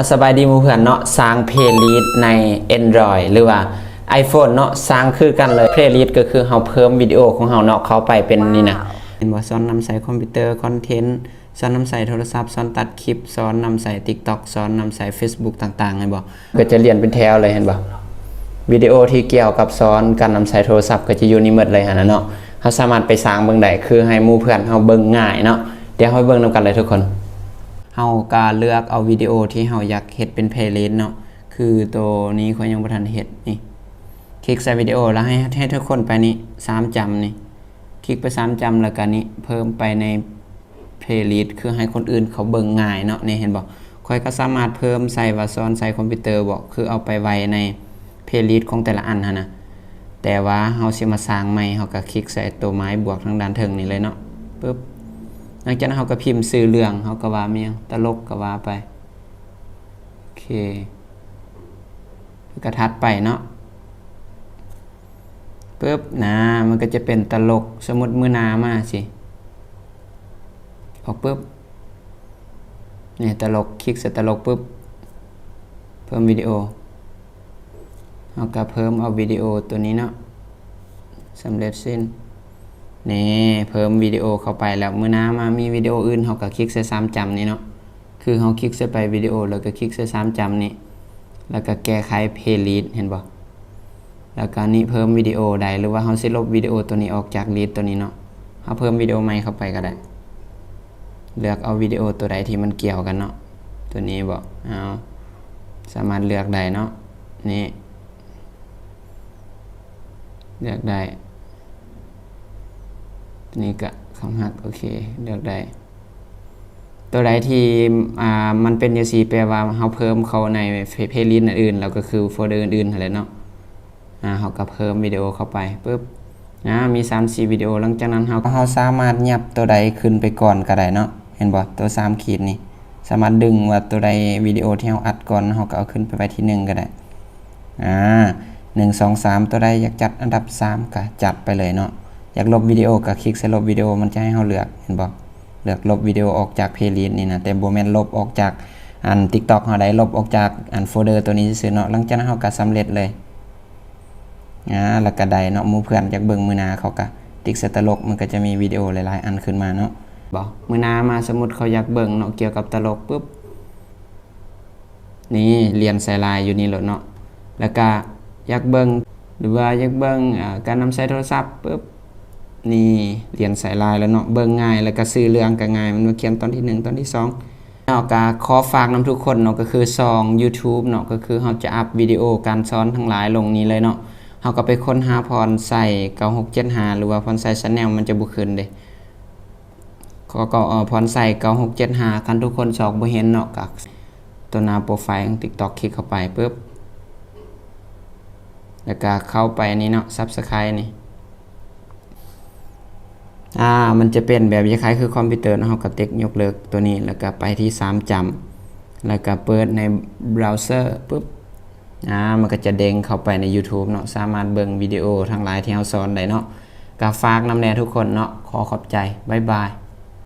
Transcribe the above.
อาสบายดีหมูเพื่อนเนาะสร้างเพลย์ลิสต์ใน Android หรือว่า iPhone เนาะสร้างคือกันเลยเพลย์ลิสต์ก็คือเฮาเพิ่มวิดีโอของเฮาเนาะเข้าไปเป็นนี่นะเห็นว่าสอนนำใส่คอมพิวเตอร์คอนเทนต์สอนนำใส่โทรศัพท์สอนตัดคลิปสอนนำใส่ TikTok สอนนำใส่ Facebook ต่างๆไงบ่ก็จะเรียนเป็นแถวเลยเห็นบ่วิดีโอที่เกี่ยวกับสอนการนำใช้โทรศัพท์ก็จะอยู่นี่หมดเลยหั่นนะเนาะเราสามารถไปสร้างเบิ่งได้คือให้หมู่เพื่อนเฮาเบิ่งง่ายเนาะเดี๋ยวเฮาไปเบิ่งนํกันเลยทุกคน เฮาก็เลือกเอาวิดีโอที่เฮาอยากเฮ็ดเป็นเพลย์ลิสต์เนาะคือตัวนี้เขายังบ่ทันเฮ็ดนี่คลิกใส่วิดีโอแล้วให้ให้ทุกคนไปนี่3จำนี่คลิกไป3จำแล้วก็นี่เพิ่มไปในเพลย์ลิสต์คือให้คนอื่นเขาเบิ่งง่ายเนาะนี่เห็นบ่ค่อยก็สามารถเพิ่มใส่ว่าซอนใส่คอมพิวเตอร์บ่คือเอาไปไว้ในเพลย์ลิสต์ของแต่ละอันหั่นนะแต่ว่าเฮาสิมาสร้างใหม่เฮาก็คลิกใส่ตัวไม้บวกทางด้านเทิงนี่เลยเนาะปึ๊บ หลังจากนั้นเขาก็พิมพ์ซื้อเรื่องเขาก็ว่าเมียงตลกก็ว่าไปโอเคกระทัดไปเนาะปึ๊บนะมันก็จะเป็นตลกสมมติมือนามาสิออกปึ๊บเนี่ยตลกคลิกสตลกปึ๊บเพิ่มวิดีโอเราก็เพิ่มเอาวิดีโอตัวนี้เนาะสำเร็จสิ้น นี่เพิ่มวิดีโอเข้าไปแล้วเมื่อน้ามามีวิดีโออื่นเขาก็คลิกใส่ซ้ำจำนี่เนาะคือเขาคลิกใส่ไปวิดีโอแล้วก็คลิกใส่ซ้ำจำนี่แล้วก็แก้ไขเพลย์ลิสต์เห็นบ่แล้วก็นี่เพิ่มวิดีโอใดหรือว่าเขาสิลบวิดีโอตัวนี้ออกจากลิสต์ตัวนี้เนาะเขาเพิ่มวิดีโอใหม่เข้าไปก็ได้ เลือกเอาวิดีโอตัวใดที่มันเกี่ยวกันเนาะตัวนี้บ่เอาสามารถเลือกได้เนาะนี่เลือกได้ นี่ก็คำหักโอเคเลือกได้ ตัวใดที่อ่ามันเป็นยาสีแปลว่าเราเพิ่มเขาในเพลย์ลิสต์อื่นๆแล้วก็คือโฟลเดอร์อื่นๆอะไรเนาะอ่าเขาก็เพิ่มวิดีโอเข้าไปปุ๊บนะมี3 4วิดีโอหลังจากนั้นเราเราสามารถยับตัวใดขึ้นไปก่อนก็ได้เนาะเห็นบ่ตัว3ขีดนี่สามารถดึงว่าตัวใดวิดีโอที่เราอัดก่อนเราก็เอาขึ้นไปไว้ที่หนึ่งก็ได้อ่าหนึ่งสองสามตัวใดอยากจัดอันดับสามก็จัดไปเลยเนาะ อยากลบวิดีโอก็คลิกใส่ลบวิดีโอมันจะให้เราเลือกเห็นบ่เลือกลบวิดีโอออกจากเพลย์ลิสต์นี่นะแต่บ่แม่นลบออกจากอัน TikTok เฮาได้ลบออกจากอันโฟลเดอร์ตัวนี้ซื่อเนาะหลังจากนั้นเฮาก็สำเร็จเลยอ่าแล้วก็ได้เนาะหมู่เพื่อนอยากเบิ่งมื้อหน้าเขาก็ติ๊กสตลกมันก็จะมีวิดีโอหลายๆอันขึ้นมาเนาะบ่มื้อหน้ามาสมมุติเขาอยากเบิ่งเนาะเกี่ยวกับตลกปุ๊บนี่เรียนใส่ลายอยู่นี่โลดเนาะแล้วก็อยากเบิ่งหรือว่าอยากเบิ่งการนำใช้โทรศัพท์ปุ๊บ นี่เรียนสายลายแล้วเนาะเบิ่งง่ายแล้วก็ซื้อเรื่องก็ง่ายมันมาเขียนตอนที่ 1 ตอนที่2เนาะก็ขอฝากนํทุกคนเนาะก็คือซอง YouTube เนาะก็คือเฮาจะอัพวิดีโอการสอนทั้งหลายลงนี้เลยเนาะเฮาก็ไปค้นหาพรใส่9675หรือว่าพรใส่ Channel มันจะบ่ขึ้นเด้ก็ก็เอ่อพรใส่9675คันทุกคนสอกบ่เห็นเนาะก็ตัวหน้าโปรไฟล์ของ TikTok คลิกเข้าไปปึ๊บแล้วก็เข้าไปนี่เนาะ Subscribe นี่ อ่ามันจะเป็นแบบคล้ายๆคือคอมพิวเตอร์นะเราก็เต็กยกเลิกตัวนี้แล้วก็ไปที่ 3จำแล้วก็เปิดในเบราว์เซอร์ปุ๊บอ่ามันก็จะเด้งเข้าไปใน YouTube เนาะสามารถเบิ่งวิดีโอทั้งหลายที่เราสอนได้เนาะก็ฝากนำแน่ทุกคนเนาะขอขอบใจบ๊ายบาย